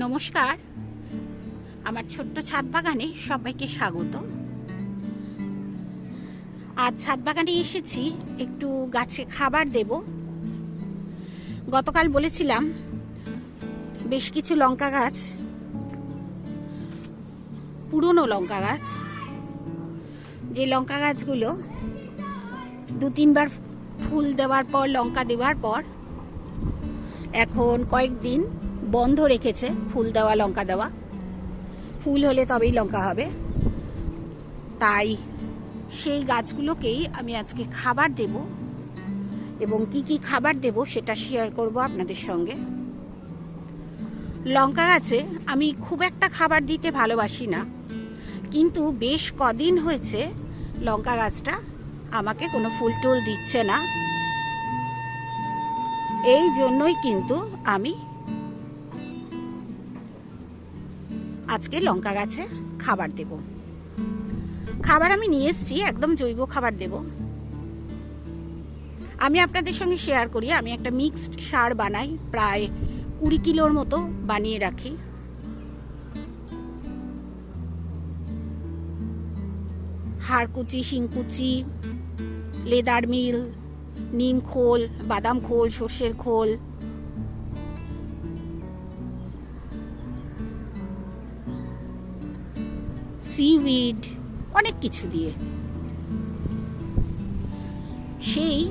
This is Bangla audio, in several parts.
নমস্কার। আমার ছোট্ট ছাদ বাগানে সবাইকে স্বাগত। আজ ছাদ বাগানে এসেছি, একটু গাছে খাবার দেব। গতকাল বলেছিলাম, বেশ কিছু লঙ্কা গাছ, পুরনো লঙ্কা গাছ, যে লঙ্কা গাছগুলো দু তিনবার ফুল দেওয়ার পর, লঙ্কা দেওয়ার পর, এখন কয়েকদিন বন্ধ রেখেছে, ফুল দেওয়া, লঙ্কা দেওয়া। ফুল হলে তবেই লঙ্কা হবে। তাই সেই গাছগুলোকেই আমি আজকে খাবার দেব। এবং কি কি খাবার দেব সেটা শেয়ার করব আপনাদের সঙ্গে। লঙ্কা গাছে আমি খুব একটা খাবার দিতে ভালোবাসি না। কিন্তু বেশ কদিন হয়েছে লঙ্কা গাছটা আমাকে কোনো ফুল টুল দিচ্ছে না। এই জন্যই কিন্তু আমি আজকে লঙ্কা গাছে খাবার দেব। খাবার আমি নিয়ে এসেছি, একদম জৈব খাবার দেব। আমি আপনাদের সঙ্গে শেয়ার করি, আমি একটা মিক্সড সার বানাই, প্রায় কুড়ি কিলোর মতো বানিয়ে রাখি। হাড়কুচি, শিংকুচি, লেদার মিল, নিম খোল, বাদাম খোল, সর্ষের খোল সিউইড অনেক কিছু দিয়ে। সেই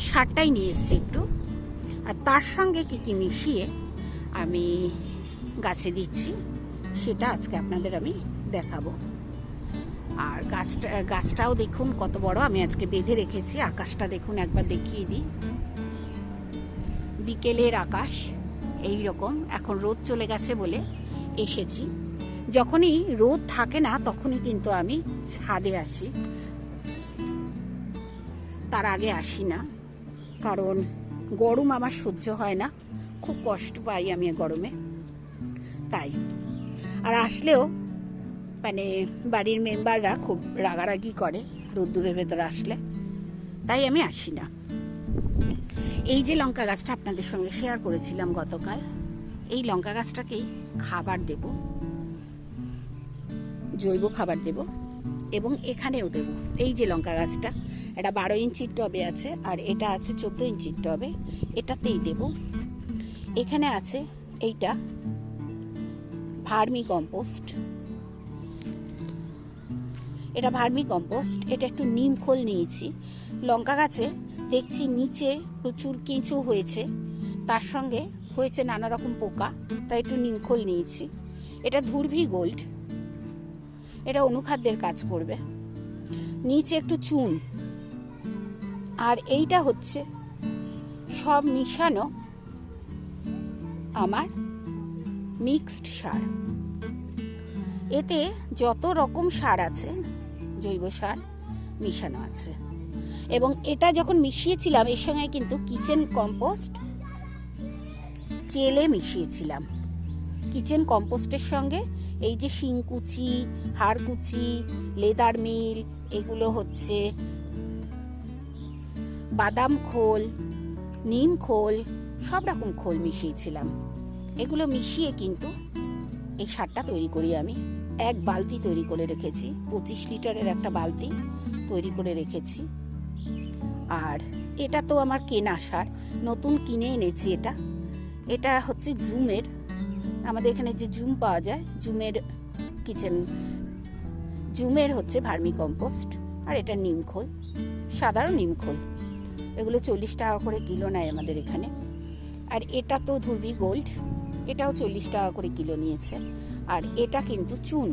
সারটাই নিয়ে এসছি একটু। আর তার সঙ্গে কী কী মিশিয়ে আমি গাছে দিচ্ছি, সেটা আজকে আপনাদের আমি দেখাবো। আর গাছটা, গাছটাও দেখুন কত বড়, আমি আজকে বেঁধে রেখেছি, আকাশটা দেখুন একবার দেখিয়ে দিই। বিকেলের আকাশ এই রকম এখন রোদ চলে গেছে বলে এসেছি। যখনই রোদ থাকে না, তখনই কিন্তু আমি ছাদে আসি। তার আগে আসি না, কারণ গরম আমার সহ্য হয় না। খুব কষ্ট পাই আমি গরমে। তাই। আর আসলেও মানে বাড়ির মেম্বাররা খুব রাগারাগি করে রোদ্দুরের ভেতরে আসলে। তাই আমি আসি না। এই যে লঙ্কা গাছটা আপনাদের সঙ্গে শেয়ার করেছিলাম গতকাল, এই লঙ্কা গাছটাকেই খাবার দেব। জৈব খাবার দেব এবং এখানেও দেব। এই যে লঙ্কা গাছটা, এটা বারো ইঞ্চির টবে আছে আর এটা আছে চোদ্দ ইঞ্চির টবে। এটাতেই দেব। এখানে আছে এইটা ভার্মি কম্পোস্ট। এটা ভার্মি কম্পোস্ট, এটা একটু নিম খোল নিয়েছি। লঙ্কা গাছে দেখছি নিচে প্রচুর কেঁচো হয়েছে, তার সঙ্গে হয়েছে নানা রকম পোকা, তাই একটু নিম খোল নিয়েছি। এটা ধুরভি গোল্ড এটা অনুখাদ্যের কাজ করবে। নিচে একটু চুন। আর এইটা হচ্ছে সব মিশানো আমার মিক্সড সার। এতে যত রকম সার আছে, জৈব সার মিশানো আছে। এবং এটা যখন মিশিয়েছিলাম, এর সঙ্গে কিন্তু কিচেন কম্পোস্ট চেলে মিশিয়েছিলাম। কিচেন কম্পোস্টের সঙ্গে এই যে শিংকুচি হাড়কুচি লেদার মিল, এগুলো হচ্ছে বাদাম খোল, নিম খোল, সব রকম খোল মিশিয়েছিলাম। এগুলো মিশিয়ে কিন্তু এই সারটা তৈরি করি আমি। এক বালতি তৈরি করে রেখেছি, পঁচিশ লিটারের একটা বালতি তৈরি করে রেখেছি। আর এটা তো আমার কেনা সার, নতুন কিনে এনেছি এটা। এটা হচ্ছে জুমের আমাদের এখানে যে জুম পাওয়া যায়, জুমের কিচেন, জুমের হচ্ছে ভার্মি কম্পোস্ট, আর এটা নিমখোল সাধারণ নিমখোল এগুলো চল্লিশ টাকা করে কিলো নেয় আমাদের এখানে। আর এটা তো ধুরবি গোল্ড, এটাও চল্লিশ টাকা করে কিলো নিয়েছে। আর এটা কিন্তু চুন।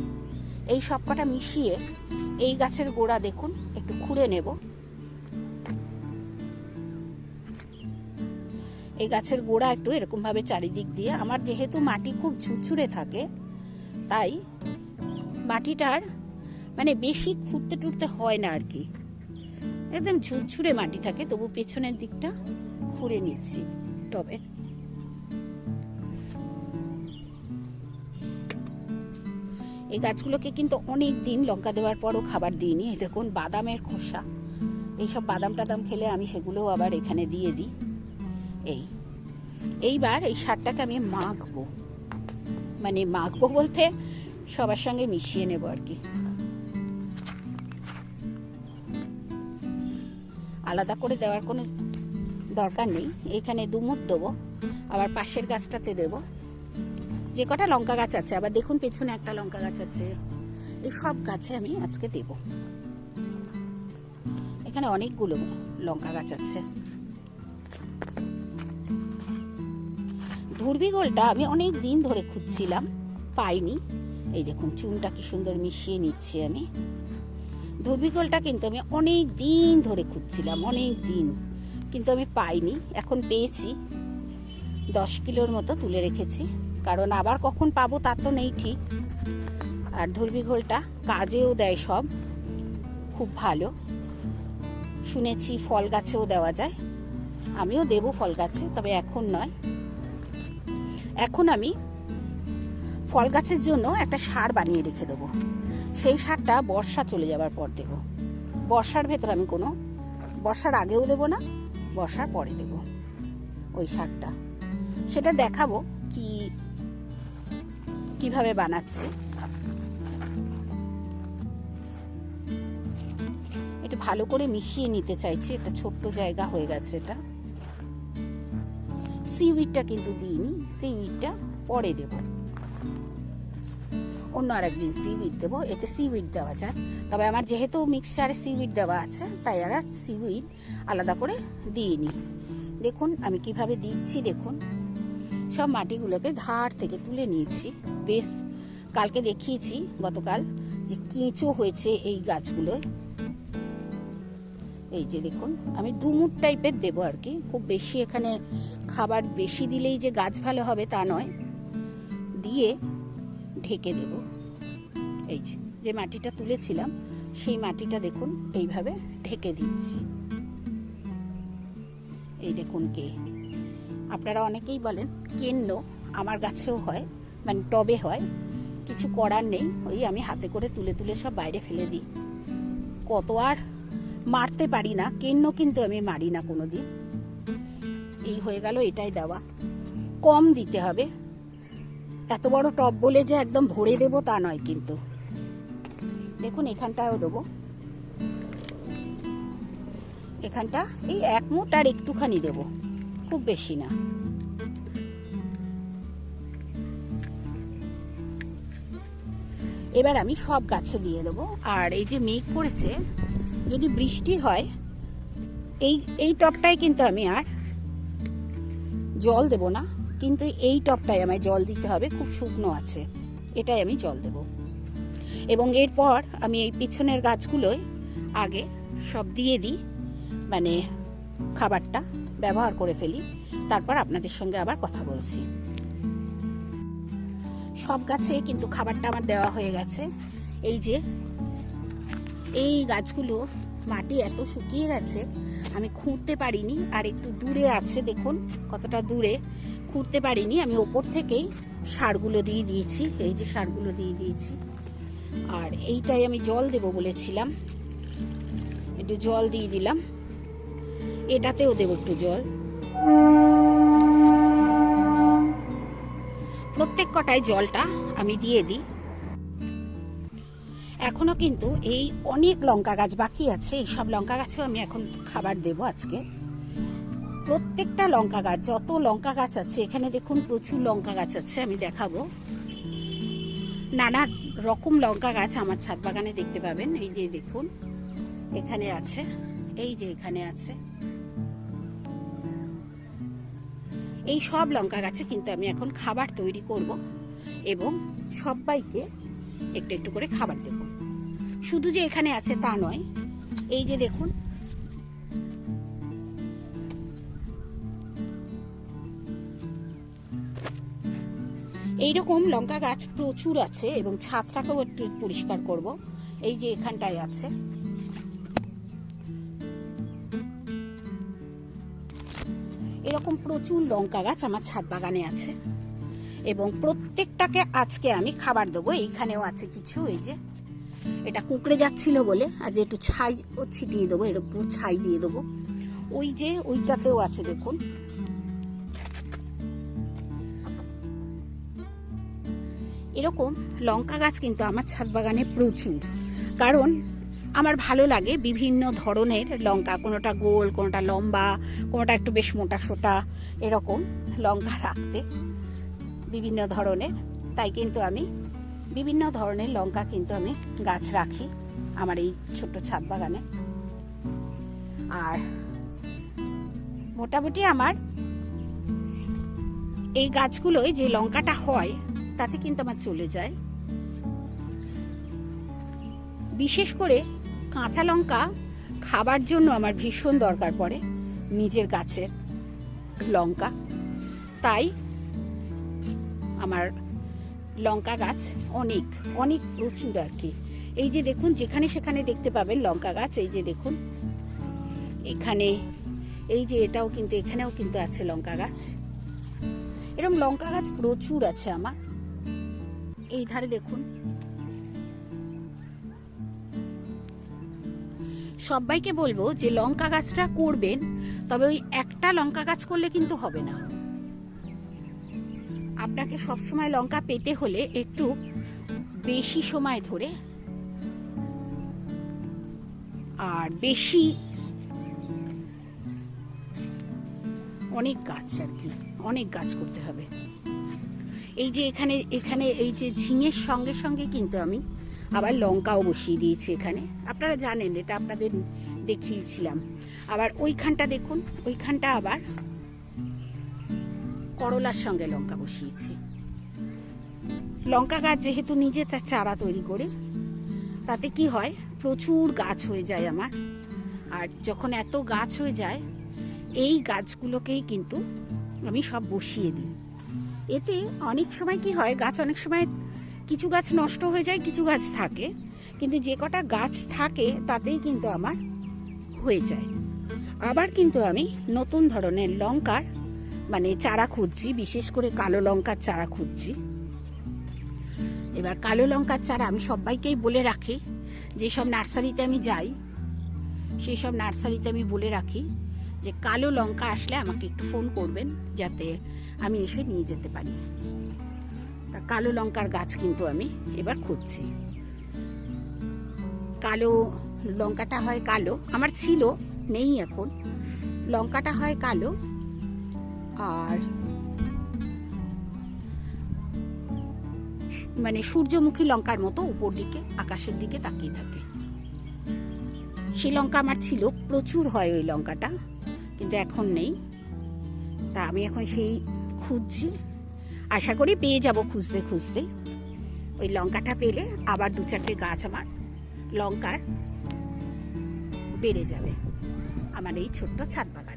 এই সব কটা মিশিয়ে এই গাছের গোড়া দেখুন, একটু খুঁড়ে নেব। এই গাছের গোড়া একটু এরকমভাবে চারিদিক দিয়ে। আমার যেহেতু মাটি খুব ঝুরঝুরে থাকে, তাই মাটিটার মানে বেশি খুঁড়তে টুটতে হয় না আর কি। একদম ঝুরঝুরে মাটি থাকে, তবু পেছনের দিকটা খুঁড়ে নিচ্ছি টবের এই গাছগুলোকে কিন্তু অনেক দিন লঙ্কা দেওয়ার পরও খাবার দিইনি। দেখুন, বাদামের খোসা। এইসব বাদাম টাদাম খেলে আমি সেগুলোও আবার এখানে দিয়ে দিই। এই। এইবার এই সারটাকে আমি মাখবো। মানে মাখবো বলতে সবার সঙ্গে মিশিয়ে নেব আর কি। আলাদা করে দেওয়ার কোনো দরকার নেই। এখানে দুমুট দেবো, আবার পাশের গাছটাতে দেব। যে কটা লঙ্কা গাছ আছে, আবার দেখুন পেছনে একটা লঙ্কা গাছ আছে। এই সব গাছে আমি আজকে দেব। এখানে অনেকগুলো লঙ্কা গাছ আছে। ধুরবিগোলটা আমি অনেক দিন ধরে খুঁজছিলাম, পাইনি। এই দেখুন, চুনটা কি সুন্দর মিশিয়ে নিচ্ছি আমি। ধুরবিগোলটা কিন্তু আমি অনেক দিন ধরে খুঁজছিলাম, অনেক দিন। কিন্তু আমি পাইনি, এখন পেয়েছি। দশ কিলোর মতো তুলে রেখেছি, কারণ আবার কখন পাবো তা তো নেই ঠিক। আর ধুরবিঘোলটা কাজেও দেয় সব, খুব ভালো। শুনেছি ফল গাছেও দেওয়া যায়। আমিও দেব ফল গাছে, তবে এখন নয়। এখন আমি ফল গাছের জন্য একটা সার বানিয়ে রেখে দেবো। সেই সারটা বর্ষা চলে যাবার পর দেব। বর্ষার ভেতর আমি কোনো, বর্ষার আগেও দেব না, বর্ষার পরে দেব ওই সারটা। সেটা দেখাবো কি, কীভাবে বানাচ্ছি। একটু ভালো করে মিশিয়ে নিতে চাইছি এটা ছোট্ট জায়গা হয়ে গেছে এটা। সিউইডটা কিন্তু দিইনি সিউইডটা পরে দেব। অন্য আর একদিন সিউইড দেবো, এতে সিউইড দেওয়া যায় তবে আমার যেহেতু মিক্সচারে সিউইড দেওয়া আছে, তাই আর সিউইড আলাদা করে দিইনি। দেখুন, আমি কীভাবে দিচ্ছি, দেখুন। সব মাটিগুলোকে ধার থেকে তুলে নিয়েছি। বেশ, কালকে দেখিয়েছি গতকাল যে কেঁচো হয়েছে এই গাছগুলোয়। এই যে দেখুন, আমি দুমুট টাইপের দেবো আর কি। খুব বেশি এখানে খাবার বেশি দিলেই যে গাছ ভালো হবে তা নয়। দিয়ে ঢেকে দেব। এই যে যে মাটিটা তুলেছিলাম, সেই মাটিটা দেখুন, এইভাবে ঢেকে দিচ্ছি। এই দেখুন কে। আপনারা অনেকেই বলেন, কেন্ন আমার গাছেও হয় মানে টবে হয়। কিছু করার নেই, ওই আমি হাতে করে তুলে তুলে সব বাইরে ফেলে দিই। কত আর মারতে পারি না কেন্ন কিন্তু আমি মারি না কোনো দিন এই হয়ে গেল, এটাই দেওয়া। কম দিতে হবে। এত বড় টব বলে যে একদম ভরে দেব তা নয় কিন্তু। দেখুন এখানটাও দেবো। এখানটা এই এক মুঠ আর একটুখানি দেব। খুব বেশি না। এবার আমি সব গাছে দিয়ে দেবো। আর এই যে মেঘ পড়েছে যদি বৃষ্টি হয়, এই এই টপটায় কিন্তু আমি আর জল দেব না। কিন্তু এই টপটায় আমায় জল দিতে হবে, খুব শুকনো আছে। এটাই আমি জল দেব। এবং এরপর আমি এই পিছনের গাছগুলোয় আগে সব দিয়ে দিই মানে খাবারটা ব্যবহার করে ফেলি। তারপর আপনাদের সঙ্গে আবার কথা বলছি। সব গাছে কিন্তু খাবারটা আমার দেওয়া হয়ে গেছে। এই যে, এই গাছগুলো মাটি এত শুকিয়ে গেছে, আমি খুঁড়তে পারিনি, আর একটু দূরে আছে দেখুন, কতটা দূরে, খুঁড়তে পারিনি, আমি ওপর থেকেই সারগুলো দিয়ে দিয়েছি, এই যে সারগুলো দিয়ে দিয়েছি। আর এইটাই আমি জল দেব বলেছিলাম, একটু জল দিয়ে দিলাম, এটাতেও দেবো একটু জল। প্রত্যেক কটায় জলটা আমি দিয়ে দিই। এখনও কিন্তু এই অনেক লঙ্কা গাছ বাকি আছে। এই সব লঙ্কা গাছেও আমি এখন খাবার দেব আজকে। প্রত্যেকটা লঙ্কা গাছ, যত লঙ্কা গাছ আছে, এখানে দেখুন প্রচুর লঙ্কা গাছ আছে, আমি দেখাবো। নানা রকম লঙ্কা গাছ আমার ছাদ বাগানে দেখতে পাবেন, এই যে দেখুন, এখানে আছে, এই যে এখানে আছে। এই সব লঙ্কা গাছে কিন্তু আমি এখন খাবার তৈরি করব এবং সবাইকে একটু একটু করে খাবার দেব। শুধু যে এখানে আছে তা নয়, এই যে দেখুন। এইরকম লঙ্কা গাছ প্রচুর আছে এবং ছাদটাকেও একটু পরিষ্কার করব, এই যে এখানটায় আছে। এরকম প্রচুর লঙ্কা গাছ আমার ছাদ বাগানে আছে এবং প্রত্যেকটাকে আজকে আমি খাবার দেবো, এইখানেও আছে কিছু, এই যে। এটা কুঁকড়ে যাচ্ছিল বলে আর যে একটু ছাই ও ছিটিয়ে দেবো, এর উপর ছাই দিয়ে দেবো। ওই যে ওইটাতেও আছে, দেখুন। এরকম লঙ্কা গাছ কিন্তু আমার ছাদ বাগানে প্রচুর, কারণ আমার ভালো লাগে বিভিন্ন ধরনের লঙ্কা, কোনোটা গোল, কোনোটা লম্বা, কোনোটা একটু বেশ মোটা সোটা, এরকম লঙ্কা রাখতে বিভিন্ন ধরনের। তাই কিন্তু আমি বিভিন্ন ধরনের লঙ্কা কিন্তু আমি গাছ রাখি আমার এই ছোট্ট ছাদ বাগানে। আর মোটামুটি আমার এই গাছগুলোয় যে লঙ্কাটা হয়, তাতে কিন্তু আমার চলে যায়। বিশেষ করে কাঁচা লঙ্কা খাবার জন্য আমার ভীষণ দরকার পড়ে নিজের গাছের লঙ্কা। তাই আমার লঙ্কা গাছ অনেক অনেক প্রচুর আর কি। এই যে দেখুন, যেখানে সেখানে দেখতে পাবেন লঙ্কা গাছ, এই যে দেখুন। এখানে, এই যে এটাও কিন্তু, এখানেও কিন্তু আছে লঙ্কা গাছ। এরকম লঙ্কা গাছ প্রচুর আছে আমার। এই ধারে দেখুন। সবাইকে বলব যে লঙ্কা গাছটা করবেন, তবে ওই একটা লঙ্কা গাছ করলে কিন্তু হবে না। আপনাকে সবসময় লঙ্কা পেতে হলে একটু বেশি সময় ধরে আর বেশি অনেক গাছ আর কি, অনেক গাছ করতে হবে। এই যে এখানে এখানে এই যে ঝিঙের সঙ্গে সঙ্গে কিন্তু আমি আবার লঙ্কাও বসিয়ে দিয়েছি এখানে। আপনারা জানেন, এটা আপনাদের দেখিয়েছিলাম। আবার ওইখানটা দেখুন, ওইখানটা আবার করলার সঙ্গে লঙ্কা বসিয়েছি। লঙ্কা গাছ যেহেতু নিজে চারা তৈরি করে, তাতে কি হয়, প্রচুর গাছ হয়ে যায় আমার। আর যখন এত গাছ হয়ে যায়, এই গাছগুলোকেই কিন্তু আমি সব বসিয়ে দিই। এতে অনেক সময় কি হয়, গাছ অনেক সময় কিছু গাছ নষ্ট হয়ে যায়, কিছু গাছ থাকে। কিন্তু যে কটা গাছ থাকে, তাতেই কিন্তু আমার হয়ে যায়। আবার কিন্তু আমি নতুন ধরনের লঙ্কার মানে চারা খুঁজছি, বিশেষ করে কালো লঙ্কার চারা খুঁজছি। এবার কালো লঙ্কার চারা আমি সবাইকেই বলে রাখি, যেসব নার্সারিতে আমি যাই সেই সব নার্সারিতে আমি বলে রাখি যে কালো লঙ্কা আসলে আমাকে একটু ফোন করবেন যাতে আমি এসে নিয়ে যেতে পারি। তা কালো লঙ্কার গাছ কিন্তু আমি এবার খুঁজছি। কালো লঙ্কাটা হয় কালো, আমার ছিল, নেই এখন। লঙ্কাটা হয় কালো আর মানে সূর্যমুখী লঙ্কার মতো উপর দিকে, আকাশের দিকে তাকিয়ে থাকে। সেই লঙ্কা আমার ছিল, প্রচুর হয় ওই লঙ্কাটা, কিন্তু এখন নেই। তা আমি এখন সেই খুঁজছি। আশা করি পেয়ে যাব খুঁজতে খুঁজতে। ওই লঙ্কাটা পেলে আবার দু চারটে গাছ আমার লঙ্কার বেড়ে যাবে। আমার এই ছোট্ট ছাদ বাগানে।